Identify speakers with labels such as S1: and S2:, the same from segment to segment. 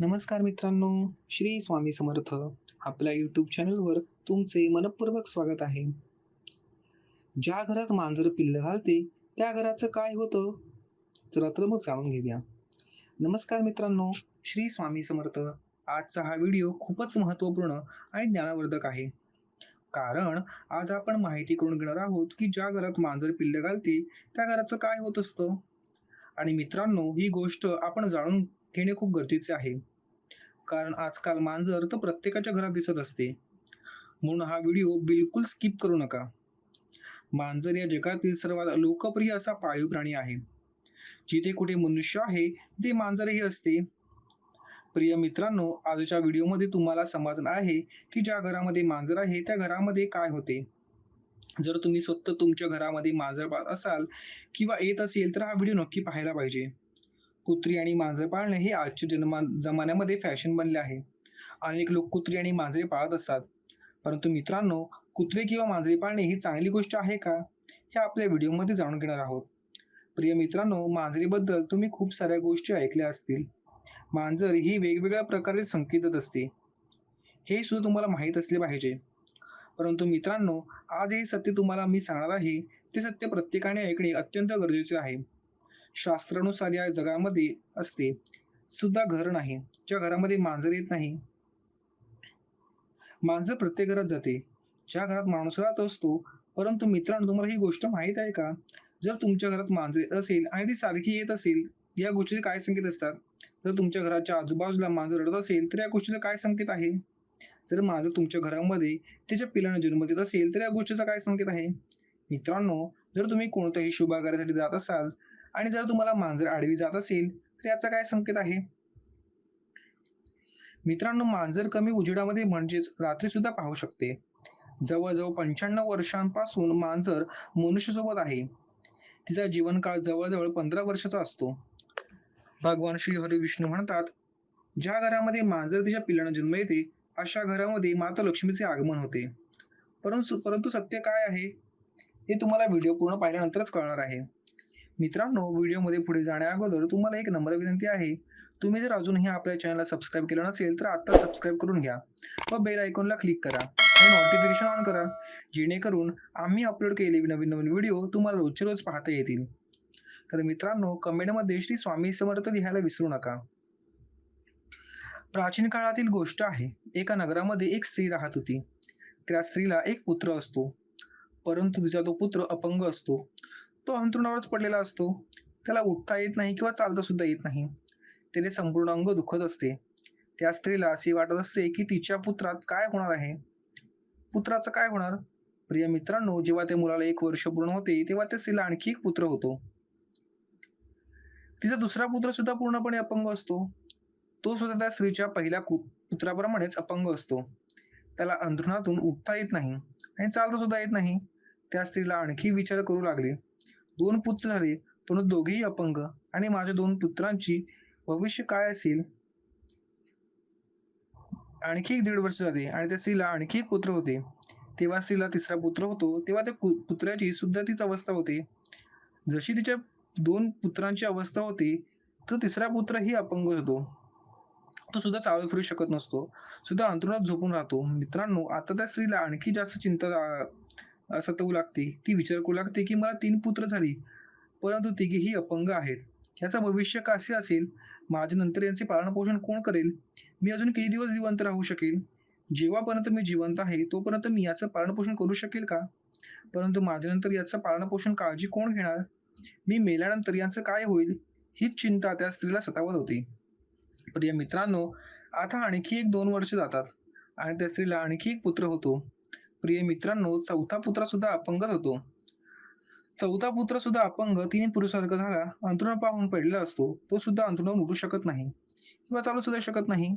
S1: नमस्कार मित्रांनो, श्री स्वामी समर्थ. आपल्या यूट्यूब चॅनलवर तुमचे मनःपूर्वक स्वागत आहे. ज्या घरात मांजर पिल्लं घालते, त्या घराचं काय होतं? चला तर मग जाणून घेऊया. नमस्कार मित्रांनो, श्री स्वामी समर्थ. आजचा हा व्हिडिओ खूपच महत्त्वपूर्ण आणि ज्ञानवर्धक आहे. कारण आज आपण माहिती करून घेणार आहोत, की ज्या घरात मांजर पिल्लं घालते, त्या घराचं काय होत असतं? आणि मित्रांनो, ही गोष्ट आपण जाणून घेणे खूप गरजेचे आहे. कारण आजकाल मांजर तर प्रत्येकाच्या घरात दिसत असते. म्हणून हा व्हिडिओ बिलकुल स्किप करू नका. मांजर या जगातील सर्वात लोकप्रिय असा पाळीव प्राणी आहे. जिथे कुठे मनुष्य आहे, तिथे मांजरही असते. प्रिय मित्रांनो, आजच्या व्हिडिओमध्ये तुम्हाला समजणार आहे, की ज्या घरामध्ये मांजर आहे, त्या घरामध्ये काय होते. जर तुम्ही स्वतः तुमच्या घरामध्ये मांजर पाहत असाल किंवा येत असेल, तर हा व्हिडिओ नक्की पाहायला पाहिजे. कुत्री आणि मांजर पाळणे हे आजच्या जन्मा जमान्यामध्ये फॅशन बनले आहे. अनेक लोक कुत्री आणि मांजरे पाळत असतात. परंतु मित्रांनो, कुत्रे किंवा मांजरे पाळणे ही चांगली गोष्ट आहे का? हे आपल्या व्हिडिओमध्ये जाणून घेणार आहोत. प्रिय मित्रांनो, मांजरीबद्दल तुम्ही खूप साऱ्या गोष्टी ऐकल्या असतील. मांजर ही वेगवेगळ्या प्रकारे संकेतत असते. हे सुद्धा तुम्हाला माहीत असले पाहिजे. परंतु मित्रांनो, आज हे सत्य तुम्हाला मी सांगणार आहे, ते सत्य प्रत्येकाने ऐकणे अत्यंत गरजेचे आहे. शास्त्रानुसार या जगामध्ये असते सुद्धा घर नाही, ज्या घरामध्ये मांजर येत नाही. मांजर प्रत्येक घरात जाते, ज्या घरात माणूस राहत असतो. परंतु मित्रांनो, तुम्हाला ही गोष्ट माहीत आहे का? जर तुमच्या घरात मांजर असेल आणि ती सारखी येत असेल, या गोष्टीचे काय संकेत असतात? जर तुमच्या घराच्या आजूबाजूला मांजर रडत असेल, तर या गोष्टीचा काय संकेत आहे? जर मांजर तुमच्या घरामध्ये त्याच्या पिल्लांना जन्म देत असेल, तर या गोष्टीचा काय संकेत आहे? मित्रांनो, जर तुम्ही कोणत्याही शुभाकार्यासाठी जात असाल आणि जर तुम्हाला मांजर आडवी जात असेल, तर याचा काय संकेत आहे? मित्रांनो, मांजर कमी उजेडामध्ये म्हणजेच रात्री सुद्धा पाहू शकते. जवळजवळ पंच्याण्णव वर्षांपासून मांजर मनुष्यसोबत आहे. तिचा जीवनकाळ जवळजवळ पंधरा वर्षाचा असतो. भगवान श्री हरी विष्णू म्हणतात, ज्या घरामध्ये मांजर तिच्या पिल्लांना जन्म येते, अशा घरामध्ये माता लक्ष्मीचे आगमन होते. परंतु परंतु सत्य काय आहे? हे तुम्हाला व्हिडिओ पूर्ण पाहिल्यानंतरच कळणार आहे. मित्रांनो, व्हिडिओमध्ये पुढे जाण्याअगोदर तुम्हाला एक नम्र विनंती आहे. तुम्ही जर अजूनही आपल्या चॅनलला सबस्क्राईब केलं नसेल, तर आत्ता सबस्क्राईब करून घ्या व बेल आयकॉनला क्लिक करा आणि नोटिफिकेशन ऑन करा, जेणेकरून आम्ही अपलोड केलेले नवीन नवीन व्हिडिओ तुम्हाला रोजचे रोज पाहता येतील. तर मित्रांनो, कमेंटमध्ये श्री स्वामी समर्थ लिहायला विसरू नका. प्राचीन काळातील गोष्ट आहे. एका नगरामध्ये एक स्त्री राहत होती. त्या स्त्रीला एक पुत्र असतो. परंतु तिचा तो पुत्र अपंग असतो. तो अंथरुणावरच पडलेला असतो. त्याला उठता येत नाही किंवा चालता सुद्धा येत नाही. त्याचे संपूर्ण अंग दुखत असते. त्या स्त्रीला असे वाटत असते, की तिच्या पुत्रात काय होणार आहे? पुत्राचं काय होणार? प्रिय मित्रांनो, जेव्हा त्या मुलाला एक वर्ष पूर्ण होते, तेव्हा त्या स्त्रीला आणखी एक पुत्र होतो. तिचा दुसरा पुत्र सुद्धा पूर्णपणे अपंग असतो. तो सुद्धा त्या स्त्रीच्या पहिल्या पुत्राप्रमाणेच अपंग असतो. त्याला अंथरुणातून उठता येत नाही आणि चालता सुद्धा येत नाही. त्या स्त्रीला आणखी विचार करू लागले. दोन पुत्र झाले, परंतु दोघेही अपंग आणि माझ्या दोन पुत्रांची भविष्य काय असेल? आणखी एक दीड वर्ष झाले आणि त्या स्त्रीला आणखी एक पुत्र होते. तेव्हा स्त्रीला तिसरा पुत्र होतो, तेव्हा त्या पुत्राची सुद्धा तीच अवस्था होते. जशी तिच्या दोन पुत्रांची अवस्था होती, तर तिसरा पुत्रही अपंग होतो. तो सुद्धा चालू फिरू शकत नसतो. सुद्धा अंतरुणात झोपून राहतो. मित्रांनो, आता त्या स्त्रीला आणखी जास्त चिंता सतवू लागते. ती विचार करू लागते, की मला तीन पुत्र झाली, परंतु तिघेही अपंग आहेत. याचं भविष्य कसे असेल? माझ्यानंतर यांचे पालनपोषण कोण करेल? मी अजून किती दिवस जिवंत राहू शकेल? जेव्हापर्यंत मी जिवंत आहे, तोपर्यंत मी याचं पालनपोषण करू शकेल का? परंतु माझ्यानंतर याचं पालनपोषण काळजी कोण घेणार? मी मेल्यानंतर यांचं काय होईल? हीच चिंता त्या स्त्रीला सतावत होती. प्रिय मित्रांनो, आता आणखी एक दोन वर्ष जातात आणि त्या स्त्रीला आणखी एक पुत्र होतो. प्रिय मित्रांनो, चौथा पुत्र सुद्धा अपंगच होतो. चौथा पुत्र सुद्धा अपंग तिने पुरुषार्ग झाला, अंथरुण पाहून पडलेला असतो. तो सुद्धा अंतरुणावर उठू शकत नाही किंवा चालू सुद्धा शकत नाही.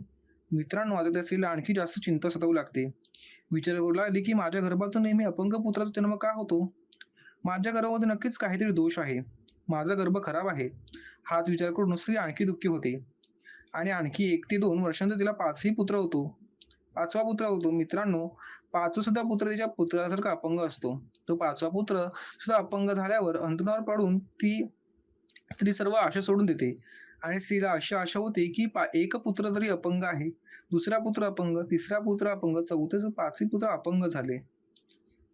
S1: मित्रांनो, आता त्या स्त्रीला आणखी जास्त चिंता सतावू लागते. विचार करू लागली, की माझ्या गर्भातून नेहमी अपंग पुत्राचा जन्म का होतो? माझ्या गर्भामध्ये नक्कीच काहीतरी दोष आहे. माझा गर्भ खराब आहे. हाच विचार करून स्त्री आणखी दुःखी होते. आणि आणखी एक ते दोन वर्षांत तिला पाचही पुत्र होतो. पाचवा पुत्र होतो. मित्रांनो, पाचू सुद्धा पुत्र तिच्या पुत्रासारखा अपंग असतो. तो पाचवा पुत्र सुद्धा अपंग झाल्यावर अंतरावर पडून ती स्त्री सर्व आशा सोडून देते. आणि स्त्रीला अशी आशा होते की पा एक पुत्र तरी अपंग आहे दुसरा पुत्र अपंग तिसरा पुत्र अपंग चौथे पाचवी पुत्र अपंग झाले.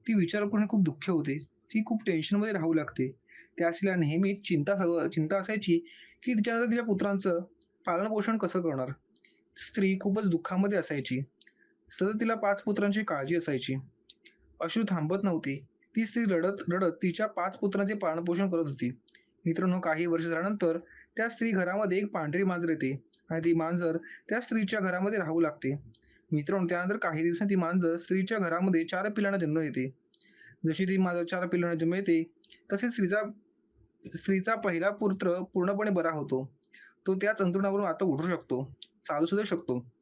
S1: ती विचार करून खूप दुःख होते. ती खूप टेन्शनमध्ये राहू लागते. त्या स्त्रीला नेहमी चिंता चिंता असायची की तिच्यानंतर तिच्या पुत्रांचं पालनपोषण कसं करणार? स्त्री खूपच दुःखामध्ये असायची. सतत तिला पाच पुत्रांची काळजी असायची. अश्रू थांबत नव्हती. ती स्त्री रडत रडत तिच्या पाच पुत्रांचे पालनपोषण करत होती. मित्रांनो काही वर्ष झाल्यानंतर त्या स्त्री घरामध्ये एक पांढरी मांजर येते आणि ती मांजर त्या स्त्रीच्या घरामध्ये राहू लागते. मित्रांनो त्यानंतर काही दिवसांनी ती मांजर स्त्रीच्या घरामध्ये चार पिलांना जन्म येते जशी ती मांजर चार पिलांना जन्म येते तसे स्त्रीचा स्त्रीचा पहिला पुत्र पूर्णपणे बरा होतो. तो त्याच अंतरुणावरून आता उठू शकतो. चालू सुद्धा शकतो.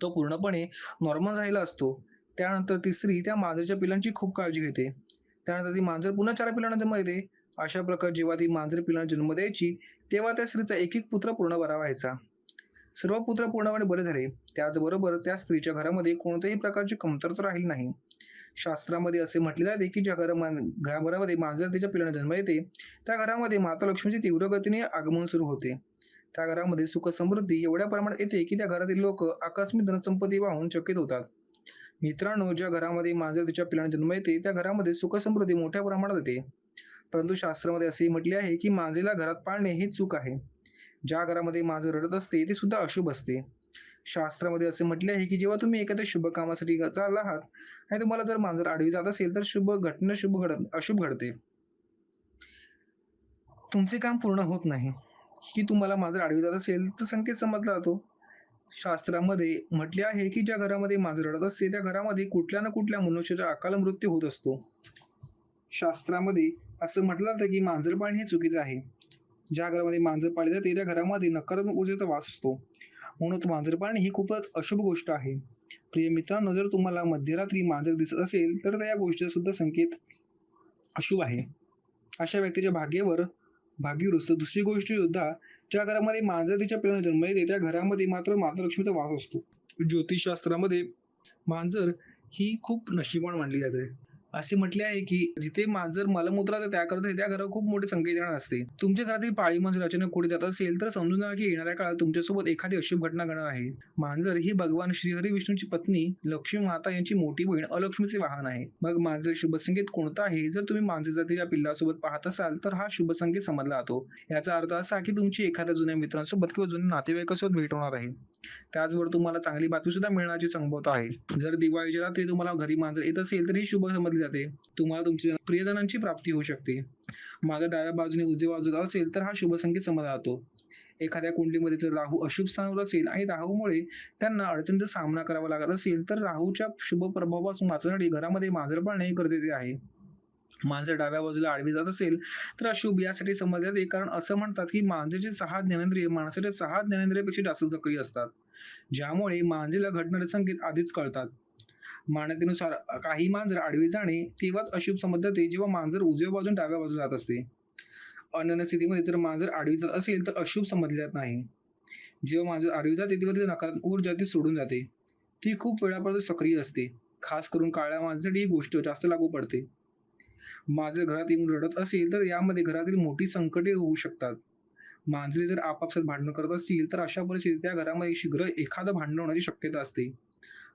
S1: तो पूर्णपणे नॉर्मल राहिला असतो. त्यानंतर ती स्त्री त्या मांजरच्या पिलांची खूप काळजी घेते. त्यानंतर ती मांजर पुन्हा चार पिलांना जन्म येते अशा प्रकारे जेव्हा ती मांजर पिलांना जन्म द्यायची तेव्हा त्या स्त्रीचा एक एक पुत्र पूर्ण बरा व्हायचा. सर्व पुत्र पूर्णपणे बरे झाले. त्याचबरोबर त्या स्त्रीच्या घरामध्ये कोणत्याही प्रकारची कमतरता राहिली नाही. शास्त्रामध्ये असे म्हटले जाते की ज्या घरा घरामध्ये मांजर तिच्या पिलांना जन्म येते त्या घरामध्ये माता लक्ष्मीचे तीव्र गतीने आगमन सुरू होते. त्या घरामध्ये सुख समृद्धी एवढ्या प्रमाणात येते की त्या घरातील लोक आकस्मिक धनसंपत्ती वाहून चकित होतात. मित्रांनो ज्या घरामध्ये मांजर तिच्या पिलांना जन्म येते त्या घरामध्ये सुख समृद्धी मोठ्या प्रमाणात येते. परंतु शास्त्रामध्ये असे म्हटले आहे की मांजेला घरात पाळणे ही चूक आहे. ज्या घरामध्ये मांजर रडत असते ते सुद्धा अशुभ असते. शास्त्रामध्ये असे म्हटले आहे की जेव्हा तुम्ही एखाद्या शुभ कामासाठी चालला आहात आणि तुम्हाला जर मांजर आडवी जात असेल तर शुभ घटना शुभ घडत अशुभ घडते. तुमचे काम पूर्ण होत नाही. की तुम्हाला मांजर आडवी जात असेल तर संकेत समजला जातो. शास्त्रामध्ये म्हटले आहे की ज्या घरामध्ये मांजर रडत असते त्या घरामध्ये कुठल्या ना कुठल्या मनुष्याचा अकाल मृत्यू होत असतो. शास्त्रामध्ये असं म्हटलं जातं की मांजर पाळणे हे चुकीचं आहे. ज्या घरामध्ये मांजर पाळले जाते त्या घरामध्ये नकारात्मक ऊर्जेचा वास असतो. म्हणून मांजर पाळणे ही खूपच अशुभ गोष्ट आहे. प्रिय मित्रांनो जर तुम्हाला मध्यरात्री मांजर दिसत असेल तर त्या गोष्टीचा सुद्धा संकेत अशुभ आहे. अशा व्यक्तीच्या भाग्यावर भाग्यवर दुसरी गोष्ट सुद्धा ज्या घरामध्ये मांजर तिच्या पिल्लांना जन्म येते त्या घरामध्ये मात्र मातृलक्ष्मीचा वास असतो. ज्योतिषशास्त्रामध्ये मांजर ही खूप नशिबान मानली जाते. असे म्हटले आहे की जिथे मांजर मलमूत्राचा त्याग करत आहे त्या घरावर खूप मोठे संकेत येणार असते. तुमच्या घरातील पाळी मांजर अचानक कुठे जात असेल तर समजून जा की येणाऱ्या काळात तुमच्यासोबत एखादी अशुभ घटना घडणार आहे. मांजर ही भगवान श्रीहरी विष्णूची पत्नी लक्ष्मी माता यांची मोठी बहीण अलक्ष्मीचे वाहन आहे. मग मांजर शुभ संकेत कोणता आहे? जर तुम्ही मांजर जातीच्या पिल्लासोबत पाहत असाल तर हा शुभ संकेत समजला जातो. याचा अर्थ असा की तुमची एखाद्या जुन्या मित्रांसोबत किंवा जुन्या नातेवाईकासोबत भेट होणार आहे. त्याचबरोबर तुम्हाला चांगली बातमी सुद्धा मिळण्याची संभवता आहे. जर दिवाळीच्या रात्री तुम्हाला घरी मांजर येत असेल तर ही शुभ समजली जाते. तुम्हाला तुमच्या प्रियजनांची प्राप्ती होऊ शकते. माझा डाव्या बाजूने उजव्या बाजूला असेल तर हा शुभ संकेत समजला जातो एखाद्या कुंडलीमध्ये जर राहू अशुभ स्थानावर असेल आणि राहूमुळे त्यांना अडचणीचा सामना करावा लागत असेल तर राहूच्या शुभ प्रभावापासून वाचण्यासाठी घरामध्ये मांजर पाळणे गरजेचे आहे. मांजर डाव्या बाजूला आडवी जात असेल तर अशुभ यासाठी समजले जाते. कारण असं म्हणतात की मांजरचे सहा ज्ञानेंद्रिय माणसाच्या सहा ज्ञानेंद्रियापेक्षा जास्त सक्रिय असतात. ज्यामुळे मांजरीला घडणारे संकेत आधीच कळतात. मान्यतेनुसार काही मांजर आडवी जाणे तेव्हाच अशुभ समजले जाते जेव्हा मांजर उजव्या बाजून डाव्या बाजूला जात असते. अनन्य स्थितीमध्ये जर मांजर आडवी जात असेल तर अशुभ समजले जात नाही. जेव्हा मांजर आडवी जाते तेव्हा ती नकारात्मक ऊर्जा ती सोडून जाते. ती खूप वेळापर्यंत सक्रिय असते. खास करून काळ्या मांजरसाठी ही गोष्ट जास्त लागू पडते. मांजर घरात येऊन रडत असेल तर यामध्ये घरातील मोठी संकटे होऊ शकतात. मांजरे जर आपापसात भांडण करत असतील तर अशा परिस्थितीत त्या घरामध्ये शीघ्र एखादं भांडण होण्याची शक्यता असते.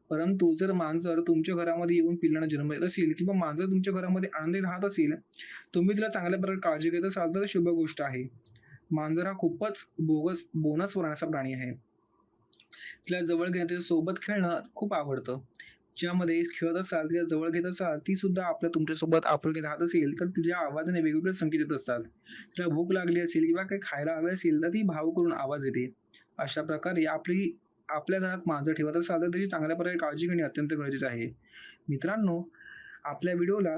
S1: परंतु जर मांजर तुमच्या घरामध्ये येऊन पिल्लांना जन्म देत असेल किंवा मांजर तुमच्या घरामध्ये आनंदी राहत असेल तुम्ही तिला चांगल्या प्रकारे काळजी घेत असाल तर शुभ गोष्ट आहे. मांजर हा खूपच बोगस बोनस वरण्याचा प्राणी आहे. तिला जवळ घेणं तिच्या सोबत खेळणं खूप आवडतं. ज्यामध्ये खेळत असाल तिच्या जवळ घेत असाल ती सुद्धा आपल्या तुमच्यासोबत आपुलकी राहत असेल तर तिच्या आवाजाने वेगवेगळे संकेत येत असतात. तिला भूक लागली असेल किंवा काही खायला हवे असेल तर ती भाव करून आवाज येते. अशा प्रकारे आपली आपल्या घरात मांजर ठेवत तर तर त्याची चांगल्या प्रकारे काळजी घेणे अत्यंत गरजेचे आहे. मित्रांनो आपल्या व्हिडिओला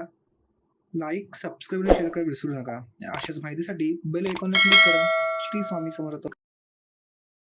S1: लाईक सबस्क्राईब आणि शेअर करायला विसरू नका. अशाच माहितीसाठी बेल ऐकून क्लिक करा. श्री स्वामी समर्थ.